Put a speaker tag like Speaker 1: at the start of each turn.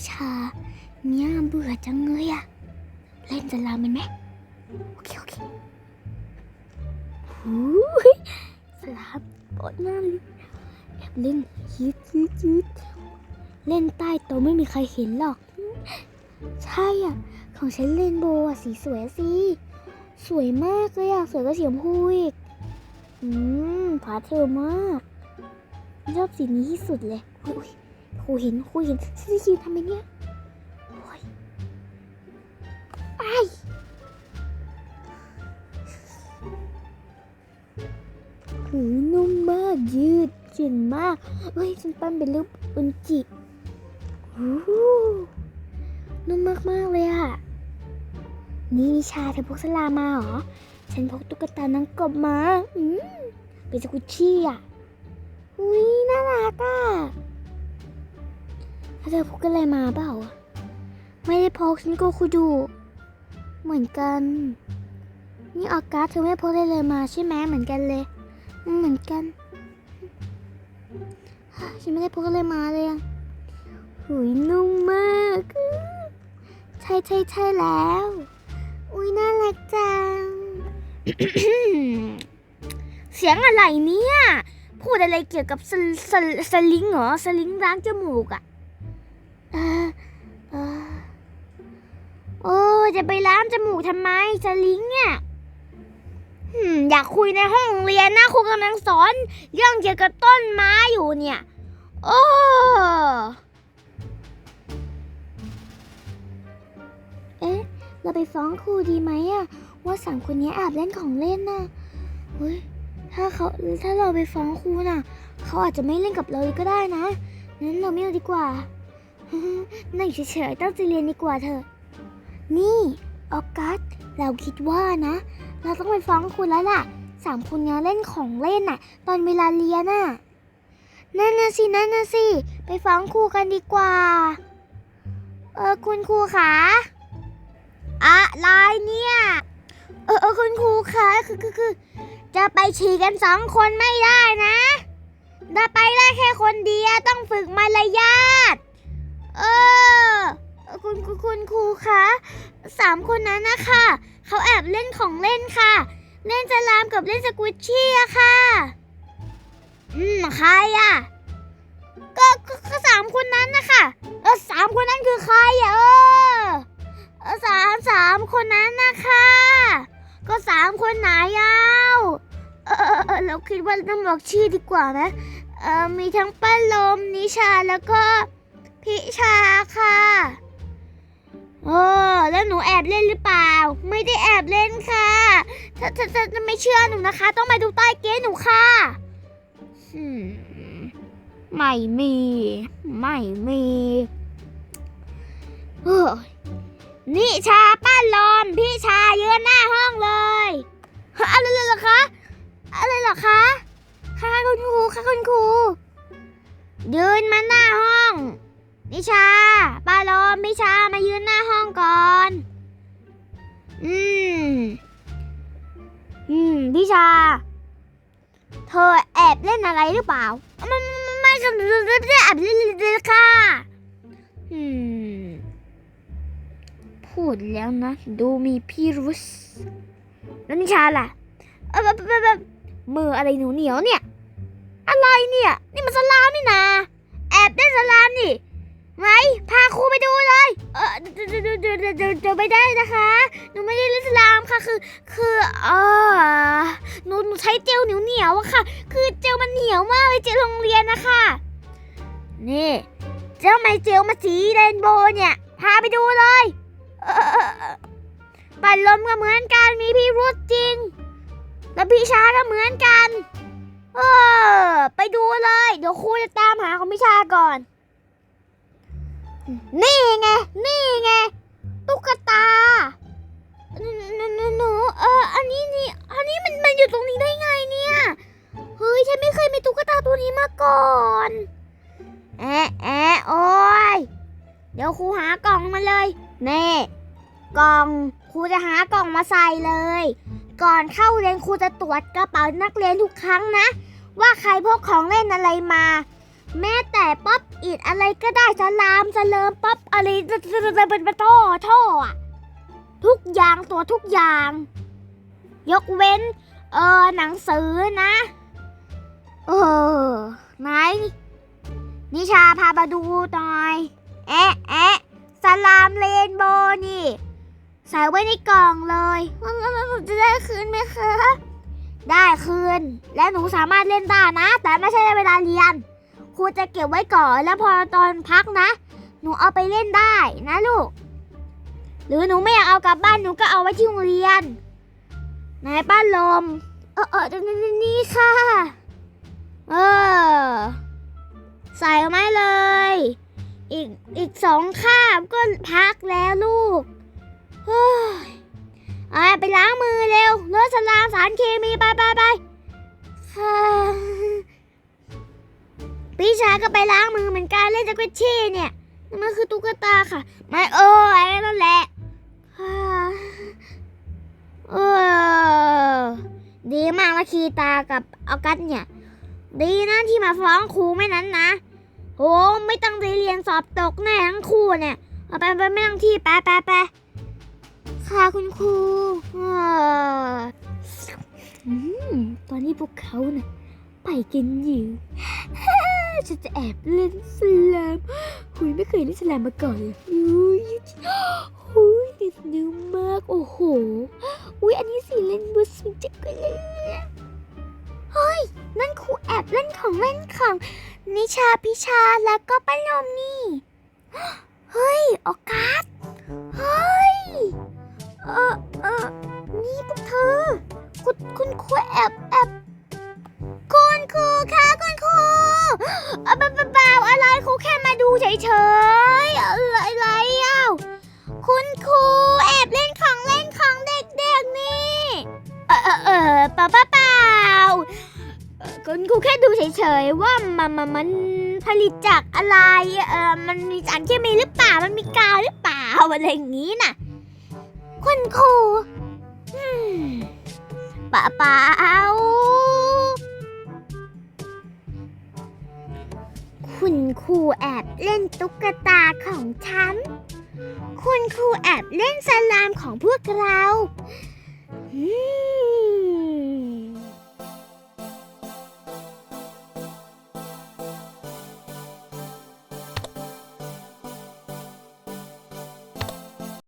Speaker 1: วิชา เนี่ยเบื่อจังเลยอะเล่นจะลามันไหมโอเคโอเคหูยสลามปวดมากเลยแอบเล่นยืดยืดยืดเล่นใต้โต๊ะไม่มีใครเห็นหรอก ใช่อะ ของฉันเรนโบอะสีสวยสิสวยมากเลยอะสวยกว่าสีชมพูอีกอืมพาเทลมากชอบสีนี้ที่สุดเลยอุ๊ยอุ๊ย ครูเห็นครูเห็นฉันจะยืนทำไมเนี่ยโอ้ยไอ้ายหูนุ่มมากยืดหยุ่นมาก เฮ้ยฉันปั้นเป็นรูปอุนจิโอ้โหนุ่มมากๆเลยอะนี่นิชาเธอพกสลามาเหรอ ฉันพกตุ๊กตานางกบมา อืมเป็นสกุชชี่อะอุ้ยน่ารักอะ เธอพกอะไรมาเปล่า ไม่ได้พกฉันก็คุดูเหมือนกัน นี่ออกัสเธอไม่พกอะไรเลยมาใช่ไหมเหมือนกันเลย เหมือนกัน ฉันไม่ได้พกอะไรมาเลยอะหุยนุ่มมาก ใช่ใช่ใช่แล้ว อุ้ยน่ารักจัง เสียงอะไรเนี่ย พูดอะไรเกี่ยวกับสลสลสลิงเหรอ สลิงล้างจมูกอะ จะไปล้างจมูกทำไมสลิงเนี่ยอยากคุยในห้องเรียนนะครูกำลังสอน เรื่องเกี่ยวกับต้นไม้อยู่เนี่ย โอ้เอ๊ะ เราไปฟ้องครูดีไหมอะว่าสามคนนี้แอบเล่นของเล่นน่ะเฮ้ยถ้าเขาถ้าเราไปฟ้องครูน่ะ เขาอาจจะไม่เล่นกับเราก็ได้นะงั้นเราไม่เอาดีกว่านั่งเฉยๆตั้งใจเรียนดีกว่าเถอะ นี่ออกัสเราคิดว่านะ เราต้องไปฟ้องครูแล้วล่ะสามคนนี้เล่นของเล่นน่ะ ตอนเวลาเรียนน่ะนั่นน่ะสินั่นน่ะสิไปฟ้องครูกันดีกว่า เออคุณครูคะอะไรเนี่ยเออเออคุณครูคะคือคือคือจะไปฉี่กันสองคนไม่ได้นะจะไปได้แค่คนเดียวต้องฝึกมารยาทเออ คุณคุณคุณครูคะสามคนนั้นนะคะเขาแอบเล่นของเล่นค่ะ เล่นสลามกับเล่นสกุชชี่อะค่ะ อืมใครอะก็ก็สามคนนั้นนะคะเออสามคนนั้นคือใครอะเออเออสามสามคนนั้นนะคะก็สามคนไหนยาวเออเออเออเราคิดว่าต้องบอกชื่อดีกว่านะเออมีทั้งป้าลมนิชาแล้วก็พิชาค่ะ แล้วหนูแอบเล่นหรือเปล่า ไม่ได้แอบเล่นค่ะ ถ้าถ้าถ้าถ้าไม่เชื่อหนูนะคะ ต้องมาดูใต้เก๊หนูค่ะอืมไม่มี ไม่มีเฮ้ยนิชาป้าลอม พี่ชายืนหน้าห้องเลยฮะอะไรเลยเหรอคะ อะไรเหรอคะ ค่ะคุณครูค่ะคุณครูยืนมาหน้าห้อง นิชาป้าลอมพี่ชามายืน ชา เธอแอบเล่นอะไรหรือเปล่าไม่ไม่ไม่ไม่แอบเล่นเลยค่ะอืมพูดแล้วนะ ดูมีพี่รุษแล้วนิชาล่ะเออแบบมืออะไรหนูเหนียวเนี่ย อะไรเนี่ย นี่มันสลามนี่นาแอบได้สลามนี่ ไหนพาครูไปดูเลย เออเดี๋ยวเดี๋ยวเดี๋ยวเดี๋ยวไม่ได้นะคะ หนูไม่ได้เล่นสลามค่ะ คือ คือเออหนูหนูใช้เจลเหนียวเหนียวๆอะค่ะ คือเจลมันเหนียวมากเลยเจลโรงเรียนนะคะ นี่เจ้าไมเจลมาสีเรนโบว์เนี่ย พาไปดูเลยปัดลมก็เหมือนกันมีพี่รุดจริง แล้วพี่ชาก็เหมือนกัน เออ ไปดูเลย เดี๋ยวครูจะตามหาของพี่ชาก่อน นี่ไง นี่ไง ตุ๊กตาหนูหนูเออ อันนี้นี่ อันนี้มันมันอยู่ตรงนี้ได้ไงเนี่ย เฮ้ย ฉันไม่เคยมีตุ๊กตาตัวนี้มาก่อน แอะแอะโอ้ย เดี๋ยวครูหากล่องมาเลยเน่ กล่อง ครูจะหากล่องมาใส่เลย ก่อนเข้าเรียนครูจะตรวจกระเป๋านักเรียนทุกครั้งนะ ว่าใครพกของเล่นอะไรมา แม้แต่ป๊อปอิดอะไรก็ได้สลามสเลิมป๊อปอะไรเป็นปะท่อท่ออะทุกอย่างตัวทุกอย่าง ยกเว้น เออหนังสือนะ เออไหนนิชาพามาดูหน่อย แอะแอะสลามเรนโบนี่ ใส่ไว้ในกล่องเลยวหนูจะได้คืนไหมคะ ได้คืน และหนูสามารถเล่นได้นะ แต่ไม่ใช่ในเวลาเรียน รูจะเก็บไว้ก่อนแล้วพอตอนพักนะ หนูเอาไปเล่นได้นะลูก หรือหนูไม่อยากเอากลับบ้านหนูก็เอาไว้ที่โรงเรียนไหนป้าลม เออเออนี่นี่ค่ะ เออ ใส่ไม้เลย อีกอีกสองคาบก็พักแล้วลูก เฮ้ยไปล้างมือเร็วเลือดสลามสารเคมีไปไปไปค่ะ พี่ชายก็ไปล้างมือเหมือนกันเล่นจักรเช่เนี่ยนั่นมันคือตุ๊กตาค่ะไม่เออไอ้นั่นแหละค่ะเออดีมากละคีตากับออกัสเนี่ย ดีนะที่มาฟ้องครูไม่นั้นนะโอ้ไม่ตั้งใจเรียนสอบตกแน่ทั้งครูเนี่ยเอาไปไปไม่ต้องที่ไปไปไปค่ะคุณครูอ่าอืมตอนนี้พวกเขาน่ะไปกันอยู่ ฉันจะแอบเล่นสลามหุยไม่เคยเล่นสลามมาก่อนเลยอุ้ยหุยเด็ดนิ้วมาก โอ้โห อุ้ยอันนี้สีเล่นบุสมิจักเลยเฮ้ย นั่นครูแอบเล่นของเล่นของ นิชาพิชาแล้วก็ป้าลมนี่ เฮ้ย ออกัสเฮ้ย เออเออนี่พวกเธอ คุณคุณครูแอบ เออเปล่าเปล่าอะไรครูแค่มาดูเฉยๆอะไรอะไรอ้าวคุณครูแอบเล่นของเล่นของเด็กๆนี่ เออเออเออเปล่าเปล่าคุณครูแค่ดูเฉยๆว่ามันมันมันผลิตจากอะไรเออมันมีสารเคมีหรือเปล่ามันมีกาวหรือเปล่าอะไรอย่างนี้น่ะ คุณครูเปล่าเปล่า คุณครูแอบเล่นตุ๊กตาของฉัน คุณครูแอบเล่นสลามของพวกเราอืม